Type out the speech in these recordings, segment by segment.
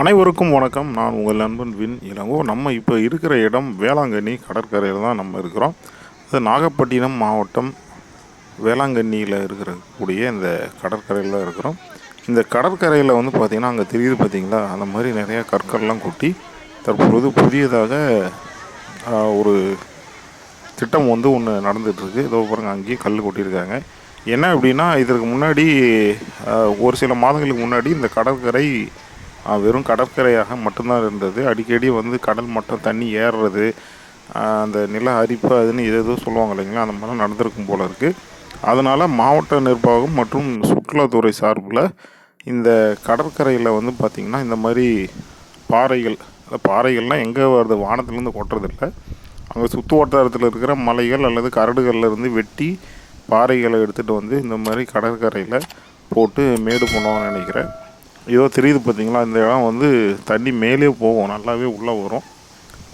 அனைவருக்கும் வணக்கம். நான் உங்கள் நண்பன் வின் இளங்கோ. நம்ம இப்போ இருக்கிற இடம் வேளாங்கண்ணி கடற்கரையில் தான் நம்ம இருக்கிறோம். அது நாகப்பட்டினம் மாவட்டம் வேளாங்கண்ணியில் இருக்கிற கூடிய இந்த கடற்கரையில் தான் இருக்கிறோம். இந்த கடற்கரையில் வந்து பார்த்திங்கன்னா அங்கே தெரியுது பார்த்தீங்களா அந்த மாதிரி நிறையா கற்கள்லாம் கொட்டி தற்பொழுது புதியதாக ஒரு திட்டம் வந்து ஒன்று நடந்துகிட்ருக்கு இதோ பாருங்க அங்கேயே கல் கொட்டியிருக்காங்க. என்ன அப்படின்னா இதற்கு முன்னாடி ஒரு சில மாதங்களுக்கு முன்னாடி இந்த கடற்கரை வெறும் கடற்கரையாக மட்டும்தான் இருந்தது. அடிக்கடி வந்து கடல் மட்டம் தண்ணி ஏறுறது அந்த நில அரிப்பு அதுன்னு எது எதோ சொல்லுவாங்க இல்லைங்களா? அந்த மாதிரிலாம் நடந்திருக்கும் போல இருக்குது அதனால் மாவட்ட நிர்வாகம் மற்றும் சுற்றுலாத்துறை சார்பில் இந்த கடற்கரையில் வந்து பார்த்திங்கன்னா இந்த மாதிரி பாறைகள் அந்த பாறைகள்லாம் எங்கே வருது வானத்துலேருந்து கொட்டுறதில்ல. அங்கே சுற்று வட்டாரத்தில் இருக்கிற மலைகள் அல்லது கரடுகள்லேருந்து வெட்டி பாறைகளை எடுத்துகிட்டு வந்து இந்த மாதிரி கடற்கரையில் போட்டு மேடு பண்ணுவாங்கன்னு நினைக்கிறேன். ஏதோ தெரியுது பார்த்தீங்களா? இந்த இடம் வந்து தண்ணி மேலே போகும் நல்லாவே உள்ளே வரும்.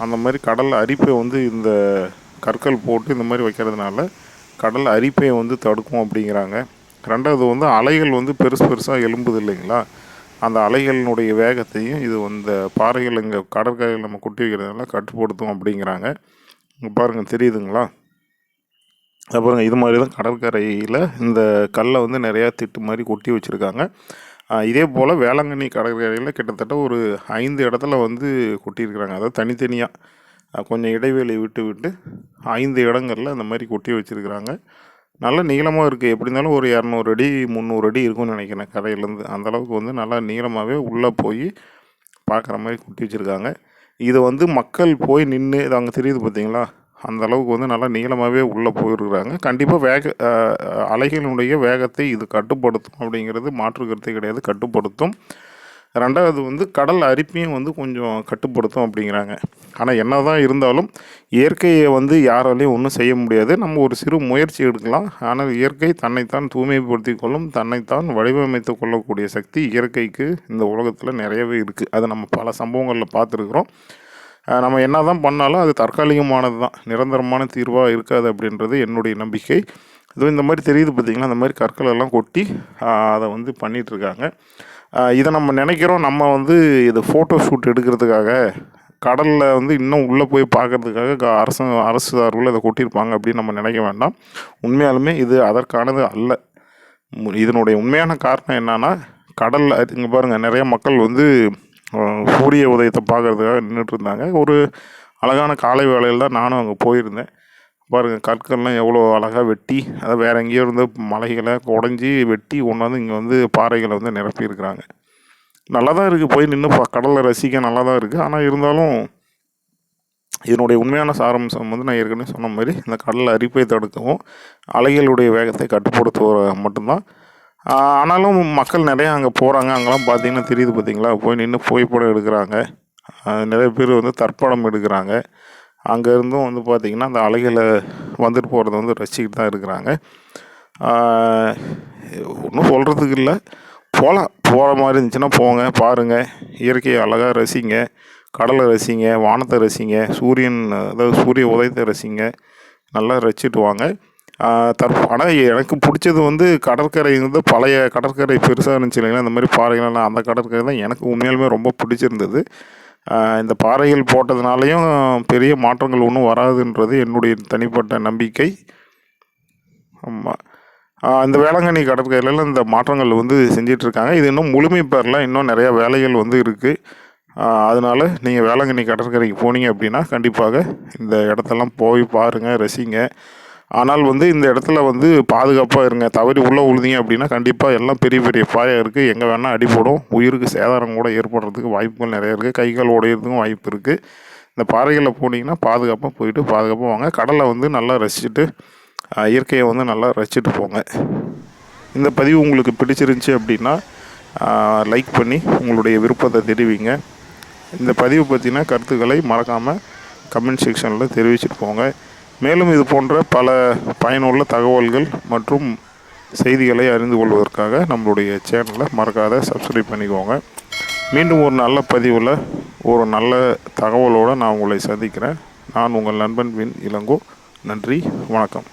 அந்த மாதிரி கடல் அரிப்பை வந்து இந்த கற்கள் போட்டு இந்த மாதிரி வைக்கிறதுனால கடல் அரிப்பை வந்து தடுக்கும் அப்படிங்கிறாங்க. ரெண்டாவது வந்து அலைகள் வந்து பெருசு பெருசாக எலும்புது இல்லைங்களா? அந்த அலைகளினுடைய வேகத்தையும் இது இந்த பாறைகள் இங்கே கடற்கரையில் நம்ம கொட்டி வைக்கிறதுனால கட்டுப்படுத்தும் அப்படிங்கிறாங்க. இங்கே பாருங்கள் தெரியுதுங்களா? அப்புறம் இது மாதிரி தான் கடற்கரையில் இந்த கல்லை வந்து நிறையா திட்டு மாதிரி கொட்டி வச்சுருக்காங்க. இதே போல் வேளாங்கண்ணி கடற்கரையில் கிட்டத்தட்ட ஒரு ஐந்து இடத்துல வந்து கொட்டியிருக்கிறாங்க. அதாவது தனித்தனியாக கொஞ்சம் இடைவெளி விட்டு விட்டு ஐந்து இடங்களில் அந்த மாதிரி கொட்டி வச்சுருக்கிறாங்க. நல்ல நீளமாக இருக்குது எப்படி இருந்தாலும் ஒரு இரநூறு அடி முந்நூறு அடி இருக்கும்னு நினைக்கிறேன் கரையிலேருந்து. அந்தளவுக்கு வந்து நல்லா நீளமாகவே உள்ளே போய் பார்க்குற மாதிரி கொட்டி வச்சுருக்காங்க. இதை வந்து மக்கள் போய் நின்று இது அங்கே தெரியுது பார்த்தீங்களா அந்த அளவுக்கு வந்து நல்லா நீளமாகவே உள்ளே போயிருக்கிறாங்க. கண்டிப்பாக வேக அலைகளினுடைய வேகத்தை இது கட்டுப்படுத்தும் அப்படிங்கிறது மாற்று கருத்தே கிடையாது கட்டுப்படுத்தும். ரெண்டாவது வந்து கடல் அரிப்பையும் வந்து கொஞ்சம் கட்டுப்படுத்தும் அப்படிங்கிறாங்க. ஆனால் என்ன தான் இருந்தாலும் இயற்கையை வந்து யாராலையும் ஒன்றும் செய்ய முடியாது. நம்ம ஒரு சிறு முயற்சி எடுக்கலாம். ஆனால் இயற்கை தன்னைத்தான் தூய்மைப்படுத்தி கொள்ளும் தன்னைத்தான் வடிவமைத்து கொள்ளக்கூடிய சக்தி இயற்கைக்கு இந்த உலகத்தில் நிறையவே இருக்குது அதை நம்ம பல சம்பவங்களில் பார்த்துருக்குறோம். நம்ம என்ன தான் பண்ணாலும் அது தற்காலிகமானது தான் நிரந்தரமான தீர்வாக இருக்காது அப்படின்றது என்னுடைய நம்பிக்கை. இதுவும் இந்த மாதிரி தெரியுது பார்த்திங்கன்னா அந்த மாதிரி கற்களெல்லாம் கொட்டி அதை வந்து பண்ணிகிட்ருக்காங்க இதை நம்ம நினைக்கிறோம். நம்ம வந்து இது ஃபோட்டோ ஷூட் எடுக்கிறதுக்காக கடலில் வந்து இன்னும் உள்ளே போய் பார்க்கறதுக்காக க- அரசு அரசு சார்பில் இதை கொட்டியிருப்பாங்க அப்படின்னு நம்ம நினைக்க வேண்டாம். உண்மையாலுமே இது அதற்கானது அல்ல. இதனுடைய உண்மையான காரணம் என்னென்னா கடலில் இங்கே பாருங்கள் நிறைய மக்கள் வந்து சூரிய உதயத்தை பார்க்கறதுக்காக நின்றுட்டு இருந்தாங்க. ஒரு அழகான காலை வேளையில் தான் நானும் அங்கே போயிருந்தேன். பாருங்கள் கற்கள்லாம் எவ்வளோ அழகாக வெட்டி அதை வேறு எங்கேயோ இருந்து மலைகளை உடஞ்சி வெட்டி கொண்டாந்து இங்கே வந்து பாறைகளை வந்து நிரப்பியிருக்கிறாங்க நல்லா தான் இருக்குது போய் நின்று பா கடலை ரசிக்க நல்லா தான் இருக்குது ஆனால் இருந்தாலும் இதனுடைய உண்மையான சாரம்சம் வந்து நான் ஏற்கனவே சொன்ன மாதிரி இந்த கடல் அரிப்பை தடுக்கவும் அலைகளுடைய வேகத்தை கட்டுப்படுத்துவ மட்டும்தான். ஆனாலும் மக்கள் நிறையா அங்கே போகிறாங்க அங்கெல்லாம் பார்த்தீங்கன்னா தெரியுது பார்த்தீங்களா போய் நின்று புகைப்படம் எடுக்கிறாங்க. நிறைய பேர் வந்து தற்படம் எடுக்கிறாங்க. அங்கேருந்தும் வந்து பார்த்திங்கன்னா அந்த அலைகளை வந்துட்டு போகிறத வந்து ரசிக்கிட்டு தான் இருக்கிறாங்க. ஒன்றும் சொல்கிறதுக்கு இல்லை. போகலாம் போகிற மாதிரி இருந்துச்சுன்னா போங்க பாருங்கள் இயற்கையை அழகாக ரசிங்க. கடலை ரசிங்க வானத்தை ரசிங்க. சூரியன் அதாவது சூரிய உதயத்தை ரசிங்க. நல்லா ரசிச்சுட்டு வாங்க. தற்ப ஆனால் எனக்கு பிடிச்சது வந்து கடற்கரை வந்து பழைய கடற்கரை பெருசாக இருந்துச்சு இல்லைங்களா? இந்த மாதிரி பாறைகள்லாம் அந்த கடற்கரை தான் எனக்கு உண்மையாலுமே ரொம்ப பிடிச்சிருந்தது. இந்த பாறைகள் போட்டதுனாலையும் பெரிய மாற்றங்கள் ஒன்றும் வராதுன்றது என்னுடைய தனிப்பட்ட நம்பிக்கை. ஆமாம் இந்த வேளாங்கண்ணி கடற்கரையிலலாம் இந்த மாற்றங்கள் வந்து செஞ்சிட்ருக்காங்க. இது இன்னும் முழுமை பெறல. இன்னும் நிறையா வேலைகள் வந்து இருக்குது அதனால் நீங்கள் வேளாங்கண்ணி கடற்கரைக்கு போனீங்க அப்படின்னா கண்டிப்பாக இந்த இடத்தெல்லாம் போய் பாருங்கள் ரசிங்க. ஆனால் வந்து இந்த இடத்துல வந்து பாதுகாப்பாக இருங்க. தவறி உள்ளே உழுதிங்க அப்படின்னா கண்டிப்பாக எல்லாம் பெரிய பெரிய பாயாக இருக்குது எங்கே வேணால் அடிபடும் உயிருக்கு சேதாரம் கூட ஏற்படுறதுக்கு வாய்ப்புகள் நிறைய இருக்குது கை கால் உடையிறதுக்கும் வாய்ப்பு இருக்குது இந்த பாறைகளில் போனீங்கன்னா பாதுகாப்பாக போயிட்டு பாதுகாப்பாக வாங்க. கடலை வந்து நல்லா ரசிச்சுட்டு இயற்கையை வந்து நல்லா ரசிச்சுட்டு போங்க. இந்த பதிவு உங்களுக்கு பிடிச்சிருந்துச்சி அப்படின்னா லைக் பண்ணி உங்களுடைய விருப்பத்தை தெரிவிங்க. இந்த பதிவு பற்றின கருத்துக்களை மறக்காமல் கமெண்ட் செக்ஷனில் தெரிவிச்சுட்டு போங்க. மேலும் இது போன்ற பல பயனுள்ள தகவல்கள் மற்றும் செய்திகளை அறிந்து கொள்வதற்காக நம்மளுடைய சேனலை மறக்காத சப்ஸ்கிரைப் பண்ணிக்கோங்க. மீண்டும் ஒரு நல்ல பதிவில் ஒரு நல்ல தகவலோடு நான் உங்களை சந்திக்கிறேன். நான் உங்கள் நண்பன் வின் இளங்கோ. நன்றி வணக்கம்.